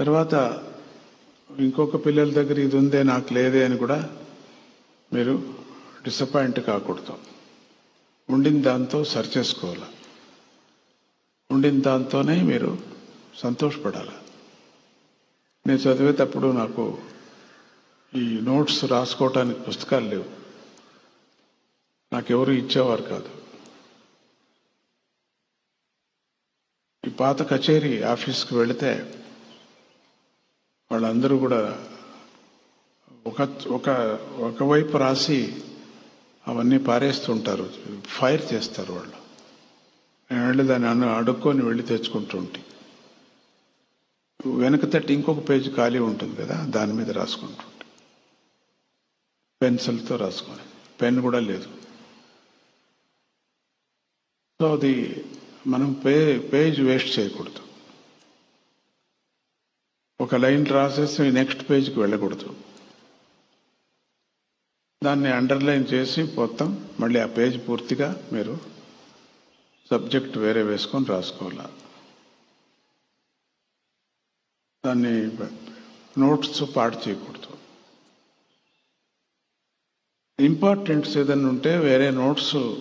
తర్వాత ఇంకొక పిల్లల దగ్గర ఇది ఉందే నాకు లేదే అని కూడా మీరు డిసప్పాయింట్ కాకూడదు. ఉండిన దాంతో సరి చేసుకోవాలి. ఉండిన దాంతోనే మీరు సంతోషపడాలి. నేను చదివేటప్పుడు నాకు ఈ నోట్స్ రాసుకోవటానికి పుస్తకాలు లేవు. నాకెవరు ఇచ్చేవారు కాదు. ఈ పాత కచేరీ ఆఫీస్కి వెళితే వాళ్ళందరూ కూడా ఒక ఒక ఒకవైపు రాసి అవన్నీ పారేస్తుంటారు ఫైర్ చేస్తారు వాళ్ళు. నేను వెళ్ళి దాన్ని అన్న అడుక్కొని వెళ్ళి తెచ్చుకుంటుంటే. వెనక తట్టి ఇంకొక పేజీ ఖాళీ ఉంటుంది కదా దాని మీద రాసుకుంటుంటే. పెన్సిల్తో రాసుకొని. పెన్ కూడా లేదు. సో అది మనం పే పేజ్ వేస్ట్ చేయకూడదు. ఒక లైన్ రాసేసి నెక్స్ట్ పేజ్కి వెళ్ళకూడదు. దాన్ని అండర్లైన్ చేసి మొత్తం మళ్ళీ ఆ పేజ్ పూర్తిగా మీరు సబ్జెక్ట్ వేరే వేసుకొని రాసుకోవాలి. దాన్ని నోట్స్ పాడు చేయకూడదు. ఇంపార్టెంట్స్ ఏదైనా ఉంటే వేరే నోట్స్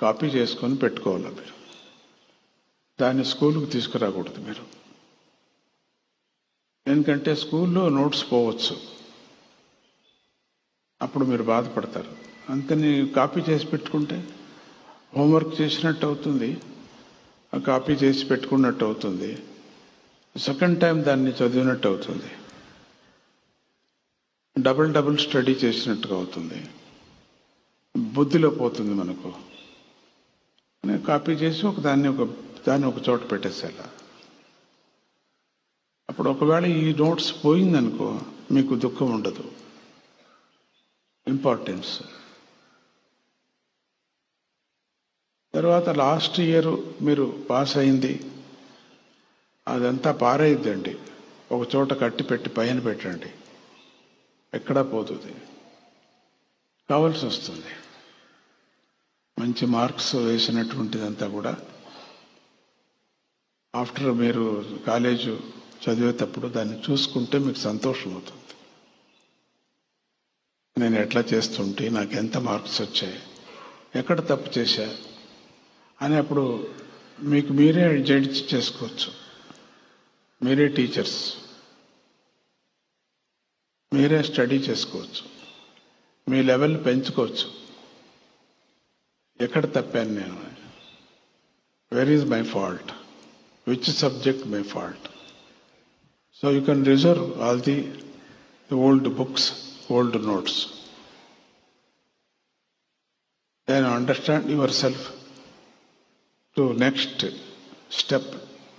కాపీ చేసుకొని పెట్టుకోవాలి మీరు. దాన్ని స్కూల్కి తీసుకురాకూడదు మీరు. ఎందుకంటే స్కూల్లో నోట్స్ పోవచ్చు. అప్పుడు మీరు బాధపడతారు. అంతని కాపీ చేసి పెట్టుకుంటే హోంవర్క్ చేసినట్టు అవుతుంది. ఆ కాపీ చేసి పెట్టుకున్నట్టు అవుతుంది. సెకండ్ టైం దాన్ని చదివినట్టు అవుతుంది. డబుల్ డబుల్ స్టడీ చేసినట్టుగా అవుతుంది. బుద్ధిలో పోతుంది మనకు. కాపీ చేసి ఒక దాన్ని ఒక దాన్ని ఒక చోట పెట్టేసేలా అప్పుడు ఒకవేళ ఈ నోట్స్ పోయిందనుకో మీకు దుఃఖం ఉండదు. ఇంపార్టెన్స్. తర్వాత లాస్ట్ ఇయర్ మీరు పాస్ అయింది. అదంతా పారైద్దండి. ఒక చోట కట్టి పెట్టి పైన పెట్టండి. ఎక్కడా పోతుంది. కావాల్సి వస్తుంది. మంచి మార్క్స్ వేసినటువంటిదంతా కూడా. ఆఫ్టర్ మీరు కాలేజు చదివేటప్పుడు దాన్ని చూసుకుంటే మీకు సంతోషం అవుతుంది. నేను ఎట్లా చేస్తుంటే నాకు ఎంత మార్క్స్ వచ్చాయి ఎక్కడ తప్పు చేశా అని అప్పుడు మీకు మీరే జడ్జ్ చేసుకోవచ్చు. మీరే టీచర్స్. మీరే స్టడీ చేసుకోవచ్చు. మీ లెవెల్ పెంచుకోవచ్చు. ఎక్కడ తప్పాను నేను? Where is my fault which subject my fault so you can reserve all the old books old notes then understand yourself to next step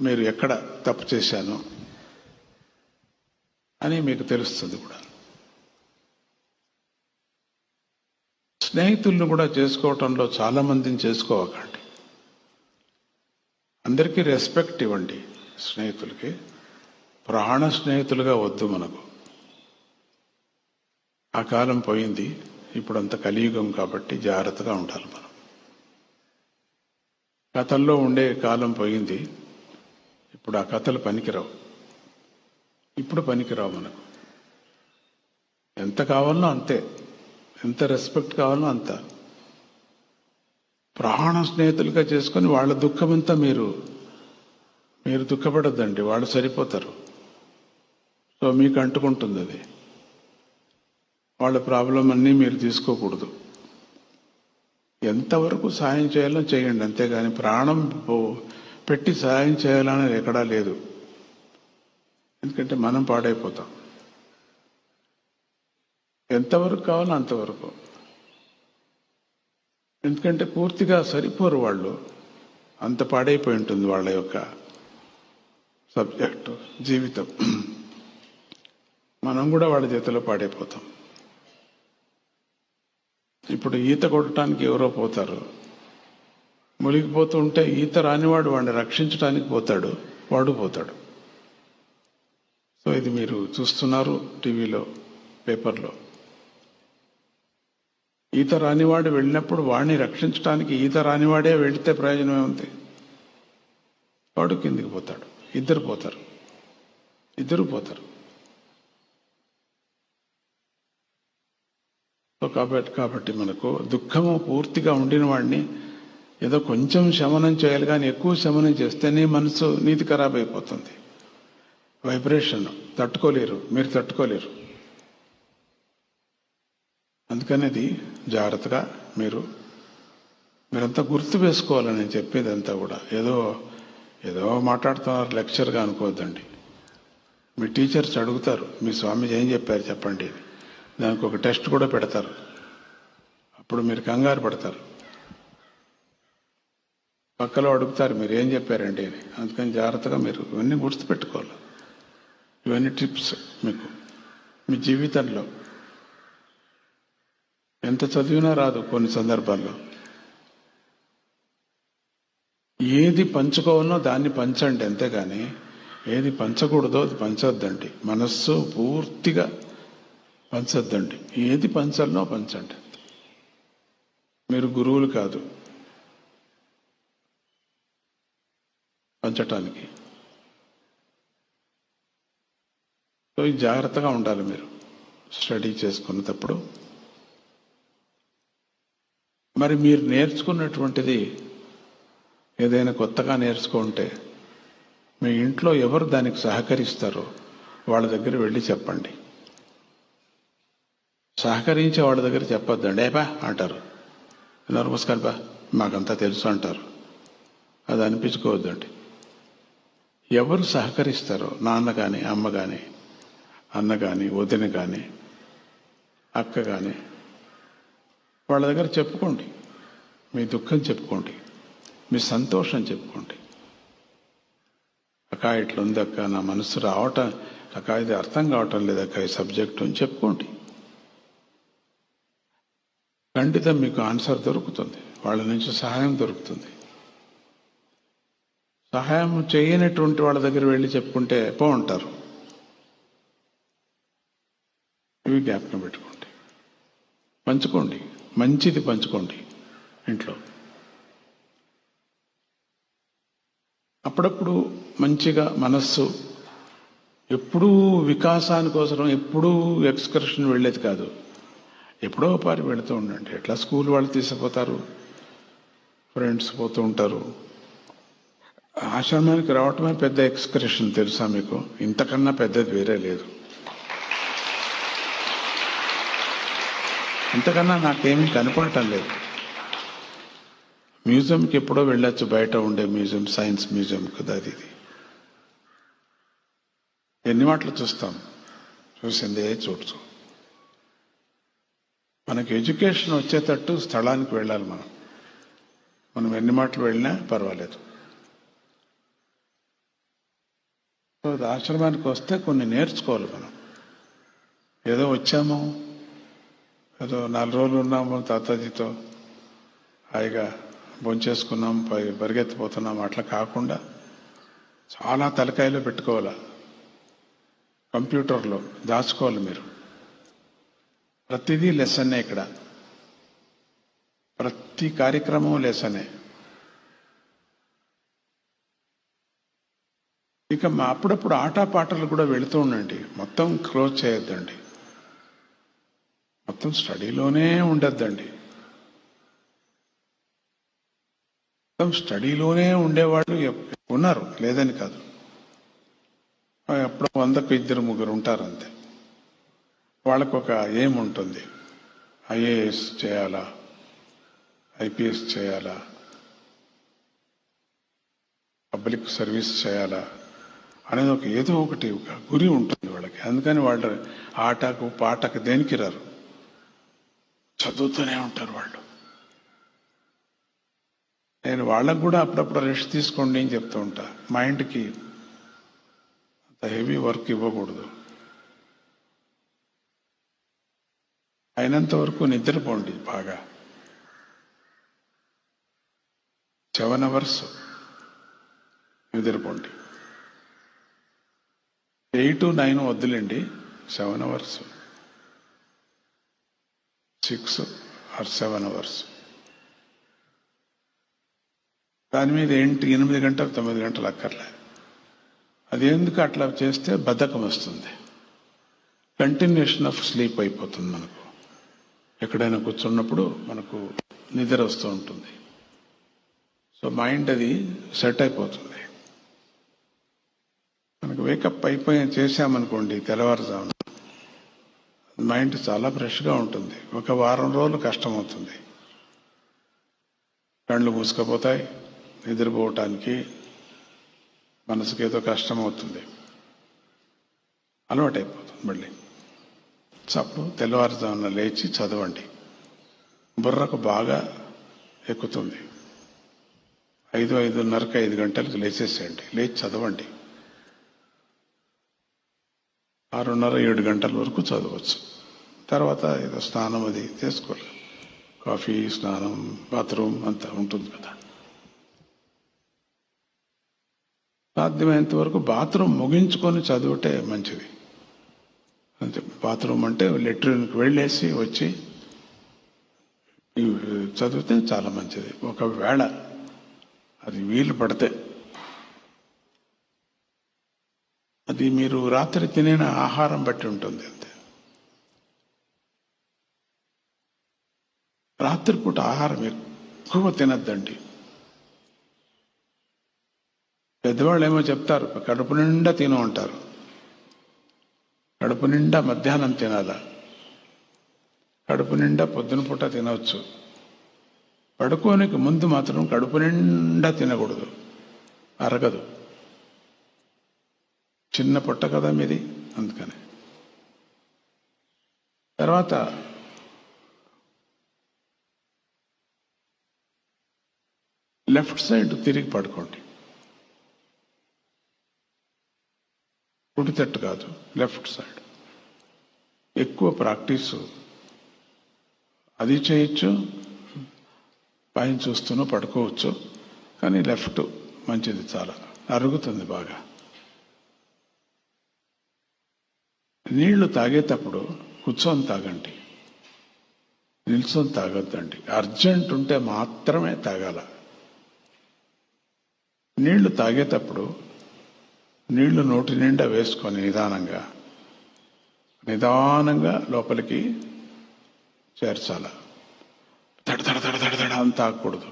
మీరు ఎక్కడ తప్పు చేశాను అని మీకు తెలుస్తుంది కూడా. స్నేహితుల్ని కూడా చేసుకోవటంలో చాలా మందిని చేసుకోవకండి. అందరికీ రెస్పెక్ట్ ఇవ్వండి స్నేహితులకి. ప్రాణ స్నేహితులుగా వద్దు మనకు. ఆ కాలం పోయింది ఇప్పుడు అంత కలియుగం కాబట్టి జాగ్రత్తగా ఉండాలి మనం. కథల్లో ఉండే కాలం పోయింది ఇప్పుడు ఆ కథలు పనికిరావు. ఇప్పుడు పనికిరావు మనకు. ఎంత కావాలనో అంతే ఎంత రెస్పెక్ట్ కావాలనో అంత. ప్రాణ స్నేహితులుగా చేసుకొని వాళ్ళ దుఃఖమంతా మీరు మీరు దుఃఖపడద్దండి వాళ్ళు సరిపోతారు. సో మీకు అంటుకుంటుంది అది. వాళ్ళ ప్రాబ్లం అన్నీ మీరు తీసుకోకూడదు. ఎంతవరకు సాయం చేయాలో చేయండి అంతేగాని ప్రాణం పెట్టి సాయం చేయాలని ఎక్కడా లేదు. ఎందుకంటే మనం పాడైపోతాం. ఎంతవరకు కావాలో అంతవరకు. ఎందుకంటే పూర్తిగా సరిపోరు వాళ్ళు. అంత పాడైపోయి ఉంటుంది వాళ్ళ యొక్క సబ్జెక్టు జీవితం. మనం కూడా వాళ్ళ చేతిలో పాడైపోతాం. ఇప్పుడు ఈత కొట్టడానికి ఎవరో పోతారు. మునిగిపోతూ ఉంటే ఈత రానివాడు వాడిని రక్షించడానికి పోతాడు వాడు పోతాడు. సో ఇది మీరు చూస్తున్నారు టీవీలో పేపర్లో. ఈత రానివాడు వెళ్ళినప్పుడు వాడిని రక్షించడానికి ఈత రానివాడే వెళితే ప్రయోజనం ఏముంది? వాడు కిందికి పోతాడు ఇద్దరు పోతారు ఇద్దరు పోతారు. కాబట్టి కాబట్టి మనకు దుఃఖము పూర్తిగా ఉండిన వాడిని ఏదో కొంచెం శమనం చేయాలి కానీ ఎక్కువ శమనం చేస్తేనే మనసు నీతి ఖరాబ్ అయిపోతుంది. వైబ్రేషన్ తట్టుకోలేరు మీరు తట్టుకోలేరు. అందుకని అది జాగ్రత్తగా మీరు మీరంతా గుర్తు వేసుకోవాలని నేను చెప్పేదంతా కూడా. ఏదో ఏదో మాట్లాడుతున్నారు లెక్చర్గా అనుకోవద్దండి. మీ టీచర్స్ అడుగుతారు మీ స్వామీజీ ఏం చెప్పారు చెప్పండి దానికి ఒక టెస్ట్ కూడా పెడతారు. అప్పుడు మీరు కంగారు పడతారు. పక్కలో అడుగుతారు మీరు ఏం చెప్పారండి? అని. అందుకని జాగ్రత్తగా మీరు ఇవన్నీ గుర్తుపెట్టుకోవాలి. ఇవన్నీ టిప్స్ మీకు. మీ జీవితంలో ఎంత చదివినా రాదు కొన్ని సందర్భాల్లో. ఏది పంచుకోవాలో దాన్ని పంచండి అంతేగాని ఏది పంచకూడదో అది పంచొద్దండి. మనస్సు పూర్తిగా పంచద్దండి. ఏది పంచాలనో పంచండి. మీరు గురువులు కాదు. పంచటానికి. సో జాగ్రత్తగా ఉండాలి మీరు. స్టడీ చేసుకునేటప్పుడు. మరి మీరు నేర్చుకున్నటువంటిది ఏదైనా కొత్తగా నేర్చుకుంటే మీ ఇంట్లో ఎవరు దానికి సహకరిస్తారో వాళ్ళ దగ్గర వెళ్ళి చెప్పండి. సహకరించే వాళ్ళ దగ్గర చెప్పొద్దండి. ఏపా అంటారు. నమస్కారం బా మాకంతా తెలుసు అంటారు. అది అనిపించుకోవద్దండి. ఎవరు సహకరిస్తారో నాన్న కానీ అమ్మ కానీ అన్న కానీ వదిన కానీ అక్క కానీ వాళ్ళ దగ్గర చెప్పుకోండి. మీ దుఃఖం చెప్పుకోండి. మీ సంతోషం చెప్పుకోండి. అక్క ఇట్లుంది అక్క నా మనసు రావటం అక్క ఇది అర్థం కావటం లేదక్క ఈ సబ్జెక్టు అని చెప్పుకోండి. ఖండితం మీకు ఆన్సర్ దొరుకుతుంది. వాళ్ళ నుంచి సహాయం దొరుకుతుంది. సహాయం చేయనటువంటి వాళ్ళ దగ్గర వెళ్ళి చెప్పుకుంటే బాగుంటారు. ఇవి జ్ఞాపకం పెట్టుకోండి. పంచుకోండి. మంచిది పంచుకోండి ఇంట్లో. అప్పుడప్పుడు మంచిగా మనస్సు ఎప్పుడూ వికాసానికోసరం ఎప్పుడూ ఎక్స్కర్షన్ వెళ్ళేది కాదు. ఎప్పుడో పారి వెళుతూ ఉండండి. ఎట్లా స్కూల్ వాళ్ళు తీసుకుపోతారు ఫ్రెండ్స్ పోతూ ఉంటారు. ఆశ్రమానికి రావటమే పెద్ద ఎక్స్కర్షన్ తెలుసా మీకు? ఇంతకన్నా పెద్దది వేరే లేదు. ఇంతకన్నా నాకేమీ కనపడటం లేదు. మ్యూజియంకి ఎప్పుడో వెళ్ళొచ్చు. బయట ఉండే మ్యూజియం సైన్స్ మ్యూజియం కదా అది ఇది. ఎన్ని మాటలు చూస్తాం? చూసిందే చూడచ్చు మనకి ఎడ్యుకేషన్ వచ్చేటట్టు స్థలానికి వెళ్ళాలి మనం. మనం ఎన్ని మాటలు వెళ్ళినా పర్వాలేదు. సో ఆశ్రమానికి వస్తే కొన్ని నేర్చుకోవాలి మనం. ఏదో వచ్చాము ఏదో నాలుగు రోజులు ఉన్నాము తాతాజీతో. హాయిగా భోంచేసుకున్నాం పై పరిగెత్తిపోతున్నాం అట్లా కాకుండా చాలా తలకాయలో పెట్టుకోవాలి? కంప్యూటర్లో దాచుకోవాలి మీరు. ప్రతిదీ లెసన్నే ఇక్కడ. ప్రతి కార్యక్రమం లెసనే. ఇక మా అప్పుడప్పుడు ఆటపాటలు కూడా వెళుతూ ఉండండి. మొత్తం క్లోజ్ చేయొద్దండి. మొత్తం స్టడీలోనే ఉండొద్దండి. మొత్తం స్టడీలోనే ఉండేవాళ్ళు ఉన్నారు. లేదని కాదు. అప్పుడు వందకు ఇద్దరు ముగ్గురు ఉంటారు అంతే. వాళ్ళకు ఒక ఏం ఉంటుంది ఐఏఎస్ చేయాలా? ఐపీఎస్ చేయాలా? పబ్లిక్ సర్వీస్ చేయాలా? అనేది ఒక ఏదో ఒకటి ఒక గురి ఉంటుంది వాళ్ళకి. అందుకని వాళ్ళు ఆటకు పాటకు దేనికి రారు. చదువుతూనే ఉంటారు వాళ్ళు. నేను వాళ్ళకు కూడా అప్పుడప్పుడు రెస్ట్ తీసుకోండి అని చెప్తూ ఉంటా. మైండ్కి అంత హెవీ వర్క్ ఇవ్వకూడదు. అయినంత వరకు నిద్రపోండి బాగా. సెవెన్ అవర్స్ నిద్రపోండి. ఎయిట్ నైన్ వద్దులేండి seven hours. Six or seven hours. దాని మీద ఏంటి ఎనిమిది గంటలు తొమ్మిది గంటలు అక్కర్లే. అది ఎందుకు అట్లా చేస్తే బద్ధకం వస్తుంది. కంటిన్యూషన్ ఆఫ్ స్లీప్ అయిపోతుంది మనకు. ఎక్కడైనా కూర్చున్నప్పుడు మనకు నిద్ర వస్తూ ఉంటుంది. సో మైండ్ అది సెట్ అయిపోతుంది. మనకు వేకప్ అయిపోయి చేసామనుకోండి తెల్లవారుజామున మైండ్ చాలా ఫ్రెష్గా ఉంటుంది. ఒక వారం రోజులు కష్టమవుతుంది. కళ్ళు మూసుకుపోతాయి నిద్రపోవటానికి మనసుకి ఏదో కష్టం అవుతుంది అలవాటైపోతుంది మళ్ళీ. చప్పుడు తెల్లవారుజామున లేచి చదవండి. బుర్రకు బాగా ఎక్కుతుంది. ఐదు ఐదున్నరకు ఐదు గంటలకు లేచేసేయండి. లేచి చదవండి. ఆరున్నర ఏడు గంటల వరకు చదవచ్చు. తర్వాత ఏదో స్నానం అది చేసుకోవాలి. కాఫీ స్నానం బాత్రూమ్ అంతా ఉంటుంది కదా. సాధ్యమైనంత వరకు బాత్రూమ్ ముగించుకొని చదివితే మంచిది. అంతే బాత్రూమ్ అంటే లెట్రిన్కి వెళ్ళేసి వచ్చి చదివితే చాలా మంచిది. ఒకవేళ అది వీలు పడితే అది మీరు రాత్రి తినే ఆహారం బట్టి ఉంటుంది అంతే. రాత్రిపూట ఆహారం ఎక్కువ తినద్దండి. పెద్దవాళ్ళు ఏమో చెప్తారు కడుపు నిండా తిను అంటారు. కడుపు నిండా మధ్యాహ్నం తినాల? కడుపు నిండా పొద్దున పూట తినవచ్చు పడుకోనికి ముందు మాత్రం కడుపు నిండా తినకూడదు. అరగదు. చిన్న పొట్ట కదా మీది? అందుకని. తర్వాత లెఫ్ట్ సైడ్ తిరిగి పడుకోండి. కుడి తట్టు కాదు లెఫ్ట్ సైడ్. ఎక్కువ ప్రాక్టీస్. అది చేయొచ్చు పైన చూస్తూనో పడుకోవచ్చు కానీ లెఫ్ట్ మంచిది చాలా. అరుగుతుంది బాగా. నీళ్ళు తాగేటప్పుడు కూర్చొని తాగండి. నిల్చొని తాగొద్దండి. అర్జెంట్ ఉంటే మాత్రమే తాగాల. నీళ్ళు తాగేటప్పుడు నీళ్ళు నోటి నిండా వేసుకొని నిదానంగా నిదానంగా లోపలికి చేర్చాల. తడ తడ అంత ఆగకూడదు అని తాగకూడదు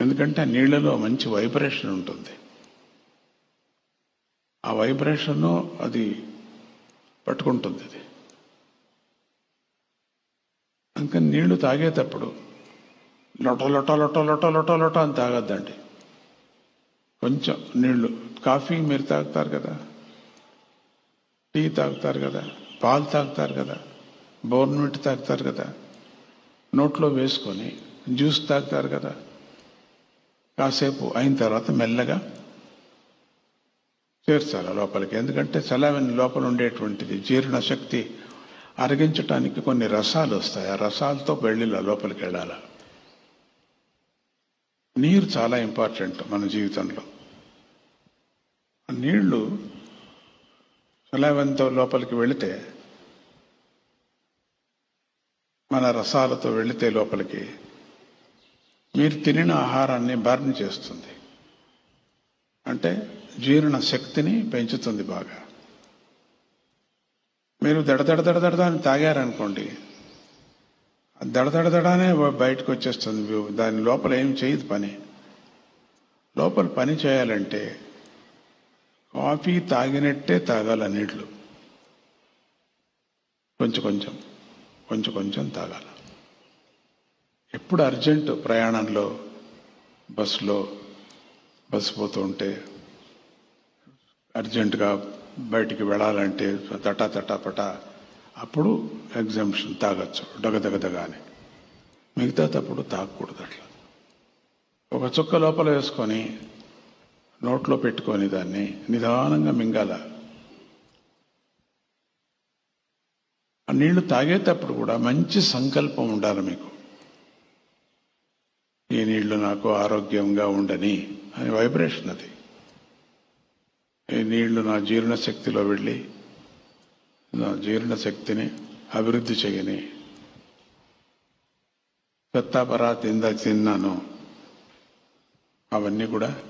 ఎందుకంటే ఆ నీళ్ళలో మంచి వైబ్రేషన్ ఉంటుంది. ఆ వైబ్రేషన్ అది పట్టుకుంటుంది అది. అందుకని నీళ్ళు తాగేటప్పుడు లొట లొట లొట లొట లొట లొట అని తాగద్దండి. కొంచెం నీళ్ళు కాఫీ మీరు తాగుతారు కదా. టీ తాగుతారు కదా. పాలు తాగుతారు కదా. బోర్న్మిట్ తాగుతారు కదా. నోట్లో వేసుకొని జ్యూస్ తాగుతారు కదా. కాసేపు అయిన తర్వాత మెల్లగా చేర్చాలి లోపలికి. ఎందుకంటే చలావిని లోపల ఉండేటువంటిది జీర్ణ శక్తి అరిగించటానికి కొన్ని రసాలు వస్తాయి. ఆ రసాలతో వెళ్ళిలా లోపలికి వెళ్ళాలి. నీరు చాలా ఇంపార్టెంట్ మన జీవితంలో. ఆ నీళ్ళు చలావంతో లోపలికి వెళితే మన రసాలతో వెళితే లోపలికి మీరు తినిన ఆహారాన్ని బర్న్ చేస్తుంది. అంటే జీర్ణ శక్తిని పెంచుతుంది బాగా. మీరు దడదడ దడదడ అని తాగారనుకోండి దడదడదడానే బయటకు వచ్చేస్తుంది దాని లోపల ఏం చేయదు పని. లోపల పని చేయాలంటే కాఫీ తాగినట్టే తాగాల నీళ్ళు. కొంచెం కొంచెం కొంచెం కొంచెం తాగాల. ఎప్పుడు అర్జెంటు ప్రయాణంలో బస్సులో బస్సు పోతూ ఉంటే అర్జెంటుగా బయటికి వెళ్ళాలంటే తటా తటా పటా అప్పుడు ఎగ్జామ్షన్ తాగొచ్చు. డగదగదగ అని మిగతా తప్పుడు తాగకూడదు అట్లా. ఒక చుక్క లోపల వేసుకొని నోట్లో పెట్టుకొని దాన్ని నిదానంగా మింగాల. ఆ నీళ్ళు తాగేటప్పుడు కూడా మంచి సంకల్పం ఉండాలి మీకు. ఈ నీళ్ళు నాకు ఆరోగ్యంగా ఉండని అని వైబ్రేషన్ అది. ఈ నీళ్ళు నా జీర్ణ శక్తిలో వెళ్ళి జీర్ణ శక్తిని అభివృద్ధి చేయని పెత్తాపరా తింద తిన్నాను అవన్నీ కూడా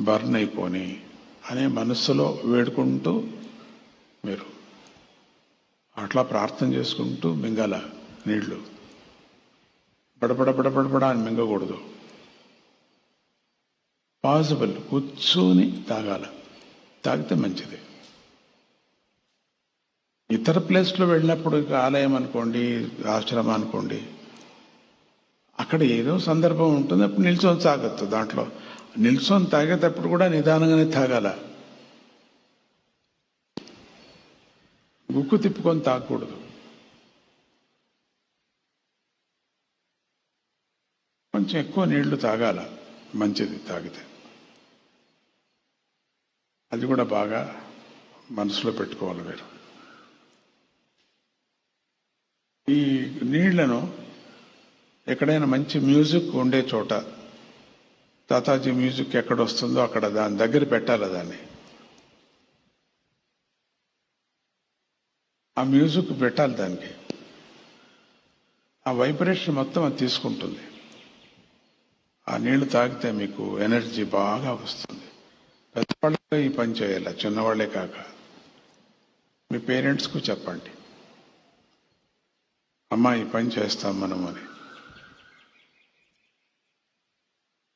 బర్న్ అయిపోని అనే మనస్సులో వేడుకుంటూ మీరు అట్లా ప్రార్థన చేసుకుంటూ మింగాల నీళ్ళు. బడబడబడబడబడ అని మింగకూడదు. పాసిబుల్ కూర్చొని తాగాల. తాగితే మంచిది. ఇతర ప్లేస్లో వెళ్ళినప్పుడు ఆలయం అనుకోండి ఆశ్రమం అనుకోండి అక్కడ ఏదో సందర్భం ఉంటుంది అప్పుడు నిల్చొని తాగొచ్చు దాంట్లో. నిల్చొని తాగేటప్పుడు కూడా నిదానంగానే తాగాల. గుక్కు తిప్పుకొని తాగకూడదు. కొంచెం ఎక్కువ నీళ్ళు తాగాల మంచిది తాగితే. అది కూడా బాగా మనసులో పెట్టుకోవాలి మీరు. ఈ నీళ్ళను ఎక్కడైనా మంచి మ్యూజిక్ ఉండే చోట తాతాజీ మ్యూజిక్ ఎక్కడ వస్తుందో అక్కడ దాని దగ్గర పెట్టాలి దాన్ని? ఆ మ్యూజిక్ పెట్టాలి దానికి. ఆ వైబ్రేషన్ మొత్తం అది తీసుకుంటుంది. ఆ నీళ్ళు తాగితే మీకు ఎనర్జీ బాగా వస్తుంది. పెద్దవాళ్ళకే ఈ పని చేయాలి? చిన్నవాళ్ళే కాక. మీ పేరెంట్స్కు చెప్పండి. అమ్మా ఈ పని చేస్తాం మనం అని.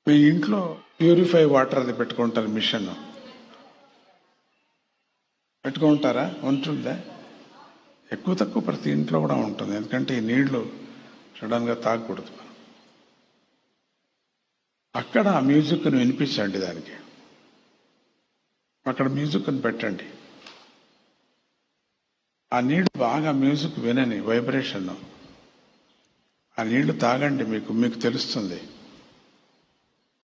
మీ ఇంట్లో ప్యూరిఫై వాటర్ అది పెట్టుకుంటారు మిషన్. పెట్టుకుంటారా? ఉంటుందా? ఎక్కువ తక్కువ ప్రతి ఇంట్లో కూడా ఉంటుంది. ఎందుకంటే ఈ నీళ్ళు సడన్గా తాగకూడదు మనం. అక్కడ ఆ మ్యూజిక్ను వినిపించండి దానికి. అక్కడ మ్యూజిక్ని పెట్టండి. ఆ నీళ్ళు బాగా మ్యూజిక్ వినని వైబ్రేషన్ ఆ నీళ్ళు తాగండి మీకు మీకు తెలుస్తుంది.